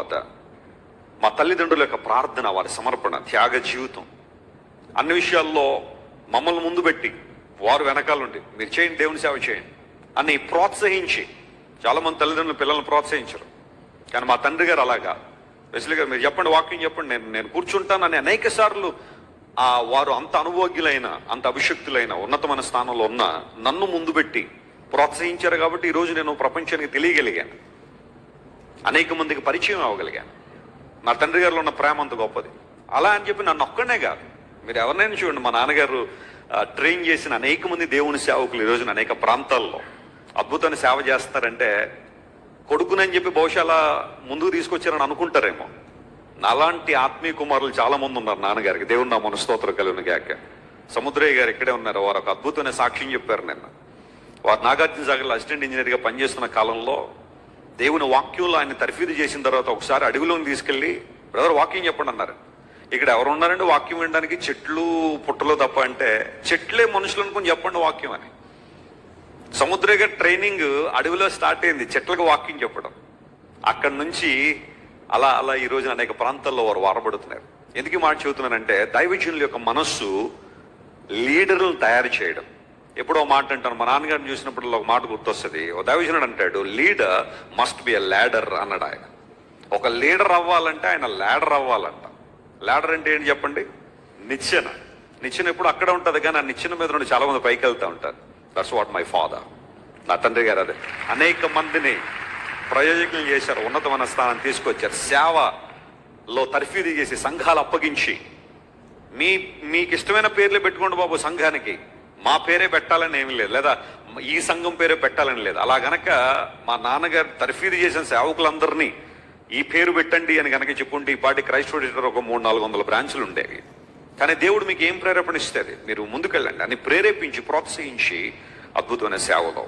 తర్వాత మా తల్లిదండ్రుల యొక్క ప్రార్థన వారి సమర్పణ త్యాగ జీవితం. అన్ని విషయాల్లో మమ్మల్ని ముందు పెట్టి వారు వెనకాలండి మీరు చేయండి దేవుని సేవ చేయండి అని ప్రోత్సహించి చాలా మంది తల్లిదండ్రులు పిల్లల్ని ప్రోత్సహించరు. కానీ మా తండ్రి గారు అలాగా. వెస్లీ గారు మీరు చెప్పండి వాక్యం చెప్పండి నేను నేను కూర్చుంటానని అనేక సార్లు ఆ వారు అంత అనుభోగ్యులైన అంత అభిషక్తులైన ఉన్నతమైన స్థానంలో ఉన్న నన్ను ముందు పెట్టి ప్రోత్సహించారు కాబట్టి ఈ రోజు నేను ప్రపంచానికి తెలియగలిగాను. అనేక మందికి పరిచయం అవ్వగలిగాను. నా తండ్రి గారిలో ఉన్న ప్రేమ అంత గొప్పది. అలా అని చెప్పి నన్ను ఒక్కడనే కాదు. మీరు ఎవరినైనా చూడండి మా నాన్నగారు ట్రైన్ చేసిన అనేక మంది దేవుని సేవకులు ఈ రోజున అనేక ప్రాంతాల్లో. అద్భుతాన్ని సేవ చేస్తారంటే కొడుకునని చెప్పి బహుశా అలా ముందుకు తీసుకొచ్చారని అనుకుంటారేమో. నాలాంటి ఆత్మీయ కుమారులు చాలా మంది ఉన్నారు నాన్నగారికి. దేవుని నా మనస్తోత్రం కలిగిన గాక. సముద్రయ్య గారు ఇక్కడే ఉన్నారు. వారు ఒక అద్భుతమైన సాక్ష్యం చెప్పారు నిన్న. వారు నాగార్జున సాగర్లో అసిస్టెంట్ ఇంజనీర్గా పనిచేస్తున్న కాలంలో దేవుని వాక్యంలో ఆయన తర్ఫీదు చేసిన తర్వాత ఒకసారి అడవిలోని తీసుకెళ్ళి బ్రదర్ వాక్యం చెప్పండి అన్నారు. ఇక్కడ ఎవరు ఉన్నారండి వాక్యం వినడానికి చెట్లు పుట్టలు తప్ప అంటే చెట్లే మనుషులు అనుకుని చెప్పండి వాక్యం అని. సముద్రగా ట్రైనింగ్ అడవిలో స్టార్ట్ అయింది చెట్లకు వాకింగ్ చెప్పడం. అక్కడి నుంచి అలా అలా ఈ రోజున అనేక ప్రాంతాల్లో వారు వారబడుతున్నారు. ఎందుకు మాట చెబుతున్నానంటే దైవజనుల యొక్క మనస్సు లీడర్లను తయారు చేయడం. ఎప్పుడో మాట అంటాను. మా నాన్నగారిని చూసినప్పుడు ఒక మాట గుర్తొస్తుంది. ఓ దైవజనుడు అంటాడు leader must be a ladder అన్నాడు ఆయన. ఒక లీడర్ అవ్వాలంటే ఆయన ల్యాడర్ అవ్వాలంట. ల్యాడర్ అంటే ఏంటి చెప్పండి? నిచ్చెన. నిచ్చెన ఎప్పుడు అక్కడ ఉంటుంది కానీ ఆ నిచ్చెన మీద నుండి చాలా మంది పైకి వెళ్తూ ఉంటారు. దట్స్ వాట్ మై ఫాదర్ నా తండ్రి గారు అదే. అనేక మందిని ప్రయోజకులు చేశారు ఉన్నతమైన స్థానం తీసుకొచ్చారు. సేవలో తర్ఫీదు చేసి సంఘాలు అప్పగించి. మీ మీకు ఇష్టమైన పేర్లు పెట్టుకోండి బాబు సంఘానికి. మా పేరే పెట్టాలని ఏమీ లేదు. లేదా ఈ సంఘం పేరే పెట్టాలని లేదు. అలా గనక మా నాన్నగారు తర్ఫీదు చేసిన సేవకులందరినీ ఈ పేరు పెట్టండి అని గనక చెప్పుకుంటే ఈ పాటి క్రైస్తవుడు ఒక మూడు నాలుగు వందల బ్రాంచులు ఉండేవి. కానీ దేవుడు మీకు ఏం ప్రేరేపణ ఇస్తుంది మీరు ముందుకెళ్ళండి. అని ప్రేరేపించి ప్రోత్సహించి అద్భుతమైన సేవలో